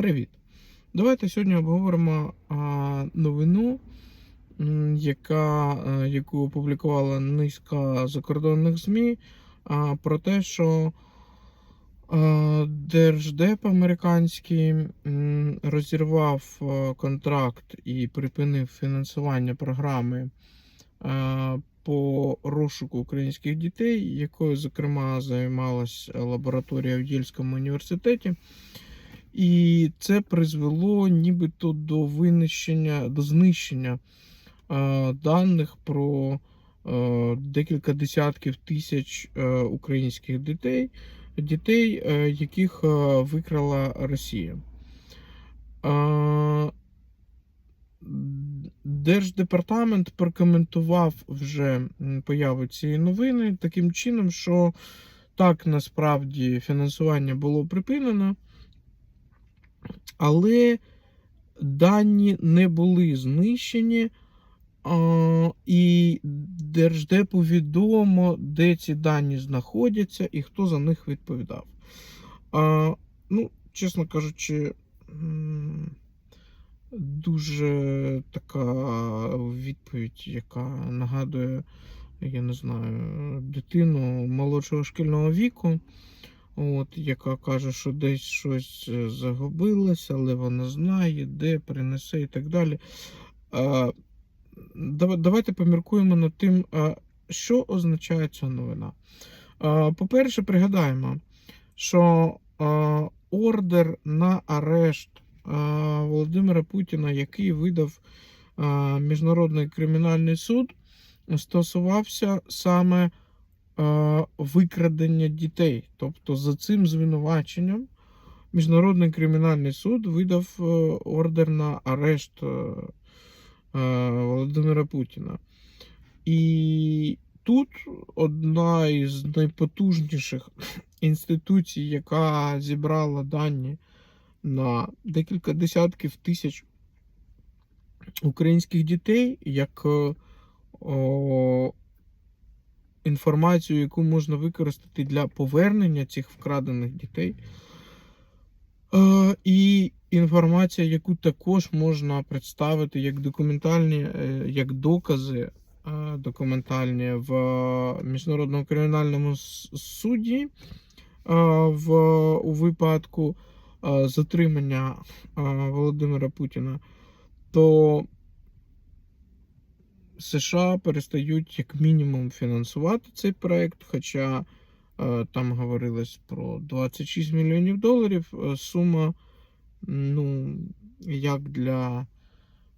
Привіт! Давайте сьогодні обговоримо новину, яка, е, яку опублікувала низка закордонних ЗМІ про те, що Держдеп американський розірвав контракт і припинив фінансування програми по розшуку українських дітей, якою, зокрема, займалась лабораторія в Єльському університеті. І це призвело нібито до винищення, до знищення е, даних про е, декілька десятків тисяч е, українських дітей, дітей, е, яких е, викрала Росія. Е, Держдепартамент прокоментував вже появу цієї новини таким чином, що так насправді фінансування було припинено. Але дані не були знищені, і Держдепу відомо, де ці дані знаходяться і хто за них відповідав. А, ну, чесно кажучи, дуже така відповідь, яка нагадує, я не знаю, дитину молодшого шкільного віку. От, яка каже, що десь щось е, загубилося, але вона знає, де принесе і так далі. А, давайте поміркуємо над тим, що означає ця новина. По-перше, пригадаємо, що ордер на арешт Володимира Путіна, який видав Міжнародний кримінальний суд, стосувався саме викрадення дітей. Тобто за цим звинуваченням Міжнародний кримінальний суд видав е, ордер на арешт е, е, Володимира Путіна. І тут одна із найпотужніших інституцій, яка зібрала дані на декілька десятків тисяч українських дітей, як е, інформацію, яку можна використати для повернення цих вкрадених дітей. Е, і інформація, яку також можна представити як документальні, е, як докази е, документальні в Міжнародному кримінальному суді в, у випадку затримання Володимира Путіна, то США перестають як мінімум фінансувати цей проект, хоча е, там говорилось про 26 мільйонів доларів. Е, сума, ну, як для,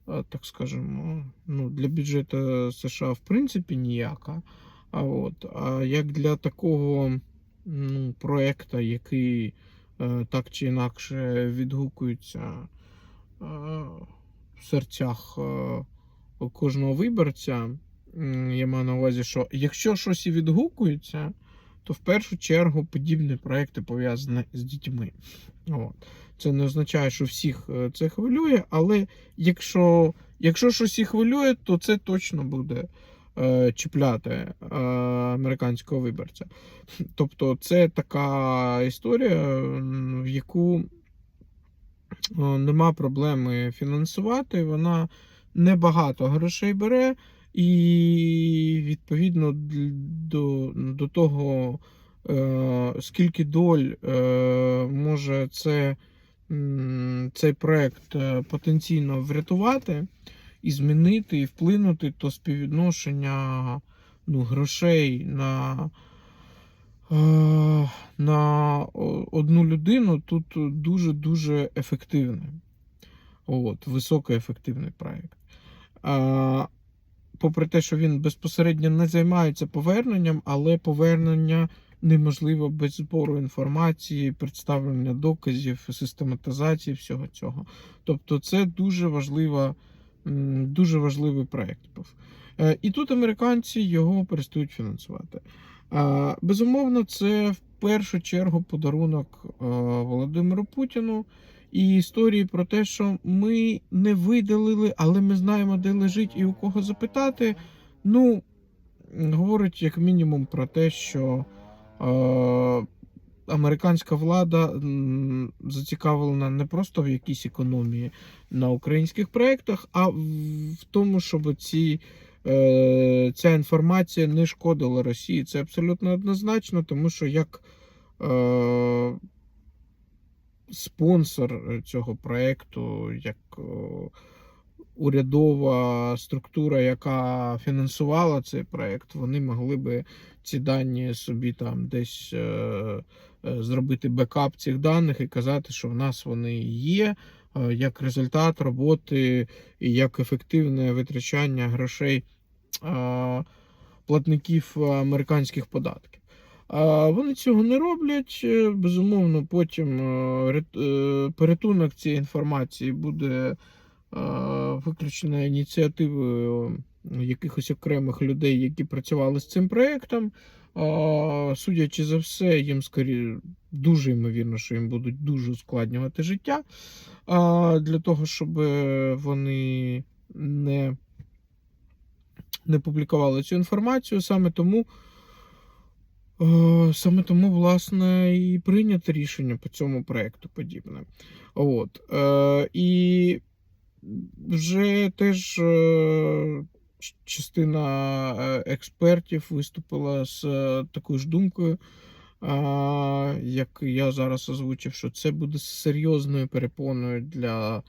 е, так скажемо, ну, для бюджету США в принципі ніяка. А от, а як для такого ну, проекту, який так чи інакше відгукується в серцях. Кожного виборця, я маю на увазі, що якщо щось і відгукується, то в першу чергу подібні проекти пов'язані з дітьми. От. Це не означає, що всіх е, це хвилює, але якщо, якщо щось і хвилює, то це точно буде е, чіпляти е, американського виборця. Тобто, це така історія, в яку е, нема проблеми фінансувати. Вона небагато грошей бере, і відповідно до, до того, е, скільки доль е, може це, цей проект е, потенційно врятувати і змінити, і вплинути, то співвідношення ну, грошей на. е, На одну людину тут дуже-дуже ефективне. От, високоефективний проєкт. Попри те, що він безпосередньо не займається поверненням, але повернення неможливо без збору інформації, представлення доказів, систематизації всього цього. Тобто, це дуже важлива, дуже важливий проєкт був. Е, І тут американці його перестають фінансувати. Безумовно, це в першу чергу подарунок е, Володимиру Путіну. І історії про те, що ми не видалили, але ми знаємо, де лежить і у кого запитати. Ну, говорить як мінімум про те, що е, американська влада зацікавлена не просто в якійсь економії на українських проєктах, а в тому, щоб ці, е, ця інформація не шкодила Росії. Це абсолютно однозначно, тому що як е, спонсор цього проєкту, як е, урядова структура, яка фінансувала цей проєкт, вони могли би ці дані собі там десь е, е, зробити бекап цих даних і казати, що в нас вони є е, як результат роботи і як ефективне витрачання грошей е, платників американських податків. Вони цього не роблять. Е, Безумовно, потім е, е, порятунок цієї інформації буде виключено ініціативою якихось окремих людей, які працювали з цим проєктом. Судячи за все, їм скоріше дуже ймовірно, що їм будуть дуже ускладнювати життя для того, щоб вони не, не публікували цю інформацію. Саме тому, саме тому, власне, і прийнято рішення по цьому проєкту подібне. От. Е, І вже теж е, частина е, експертів виступила з е, такою ж думкою, як я зараз озвучив, що це буде серйозною перепоною для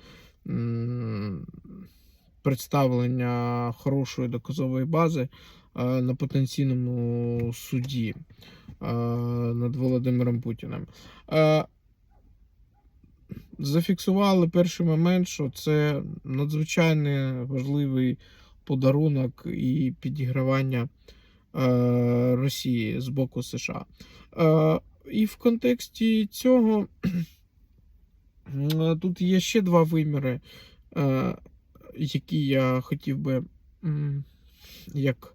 представлення хорошої доказової бази е, на потенційному суді над Володимиром Путіним. Зафіксували перший момент, що це надзвичайно важливий подарунок і підігравання Росії з боку США. І в контексті цього тут є ще два виміри, які я хотів би як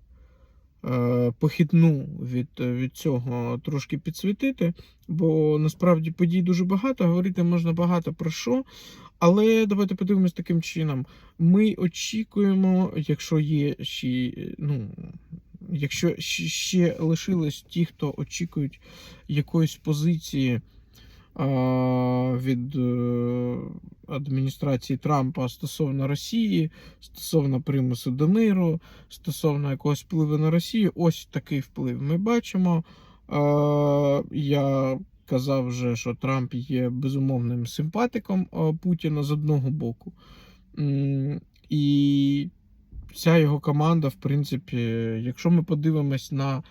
похідну від, від цього трошки підсвітити, бо насправді подій дуже багато, говорити можна багато про що. Але давайте подивимось таким чином. Ми очікуємо, якщо є ще, ну, якщо ще лишились ті, хто очікують якоїсь позиції від е, адміністрації Трампа стосовно Росії, стосовно примусу до миру, стосовно якогось впливу на Росію, ось такий вплив ми бачимо. Я казав вже, що Трамп є безумовним симпатиком Путіна з одного боку. І вся його команда, в принципі, якщо ми подивимось на,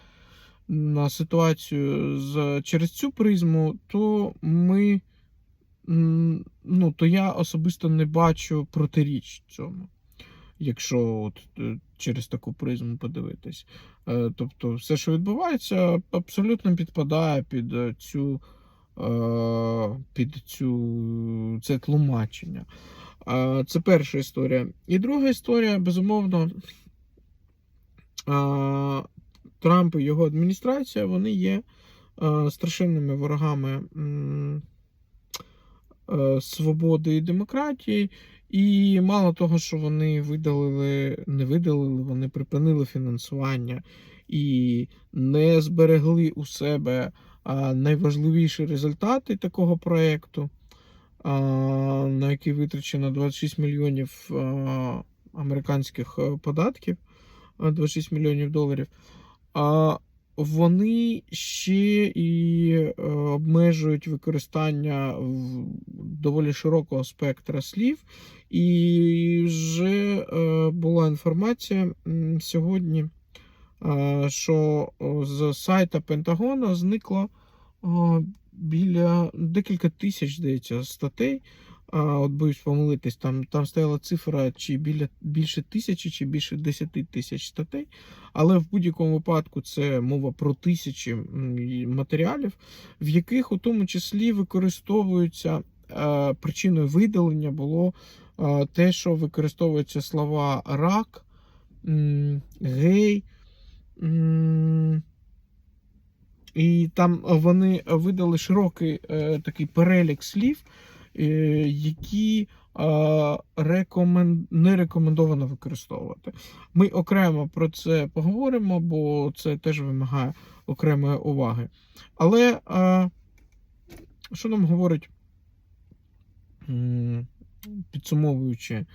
на ситуацію з, через цю призму, то ми. Ну, то я особисто не бачу протиріч цьому, якщо от, е, через таку призму подивитись. Е, Тобто, все, що відбувається, абсолютно підпадає під е, цю, під цю це тлумачення. Це перша історія. І друга історія, безумовно, Трамп і його адміністрація вони є е, страшенними ворогами е, свободи і демократії. І мало того, що вони видалили, не видалили, вони припинили фінансування і не зберегли у себе найважливіші результати такого проєкту, на який витрачено 26 мільйонів а, американських е, податків, 26 мільйонів доларів. А, вони ще і е, обмежують використання доволі широкого спектра слів. І вже е, була інформація сьогодні, е, що з сайта Пентагона зникло біля декілька тисяч, здається, статей. А, от боюсь помилитись, там, там стояла цифра чи біля більше тисячі, чи більше 10 тисяч статей. Але в будь-якому випадку це мова про тисячі матеріалів, в яких у тому числі використовуються е, причиною видалення було е, те, що використовуються слова рак, гей. І там вони видали широкий е, такий перелік слів, які е, рекомен... не рекомендовано використовувати. Ми окремо про це поговоримо, бо це теж вимагає окремої уваги. Але Що нам говорить, підсумовуючи,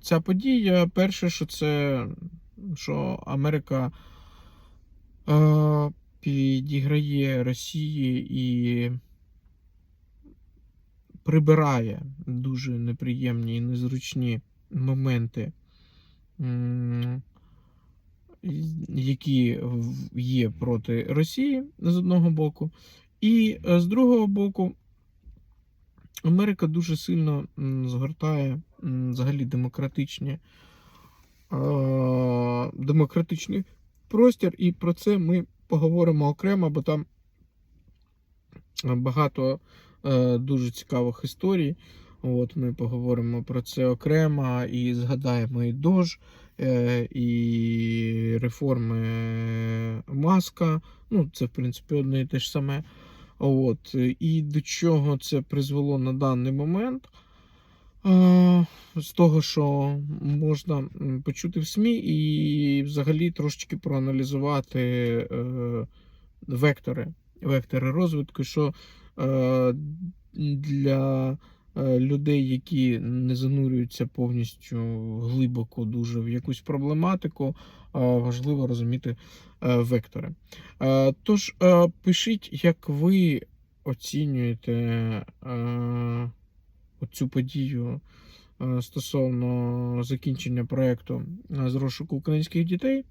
ця подія, перше, що це що Америка підіграє Росії і прибирає дуже неприємні і незручні моменти, які є проти Росії з одного боку, і е, з другого боку, Америка дуже сильно згортає взагалі демократичні, е, демократичний простір, і про це ми поговоримо окремо, бо там багато е, дуже цікавих історій. От ми поговоримо про це окремо і згадаємо і Дож, е, і реформи Маска. Ну, це, в принципі, одне і те ж саме. От, і до чого це призвело на даний момент? Е, З того, що можна почути в СМІ, і взагалі трошечки проаналізувати вектори, вектори розвитку, що е, для е, людей, які не занурюються повністю глибоко дуже в якусь проблематику, е, важливо розуміти вектори. Тож пишіть, як ви оцінюєте цю подію стосовно закінчення проєкту з розшуку українських дітей.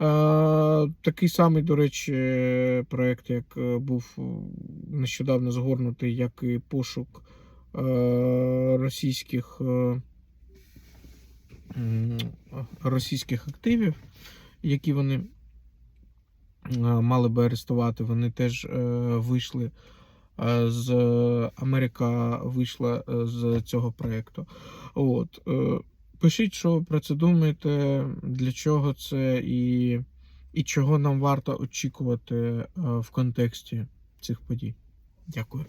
Е, Такий самий, до речі, проєкт, як е, був нещодавно згорнутий, як і пошук е, російських, е, російських активів, які вони е, мали би арестувати. Вони теж е, вийшли е, з Америка вийшла е, з цього проєкту. От. Пишіть, що про це думаєте, для чого це і, і чого нам варто очікувати е, в контексті цих подій. Дякую.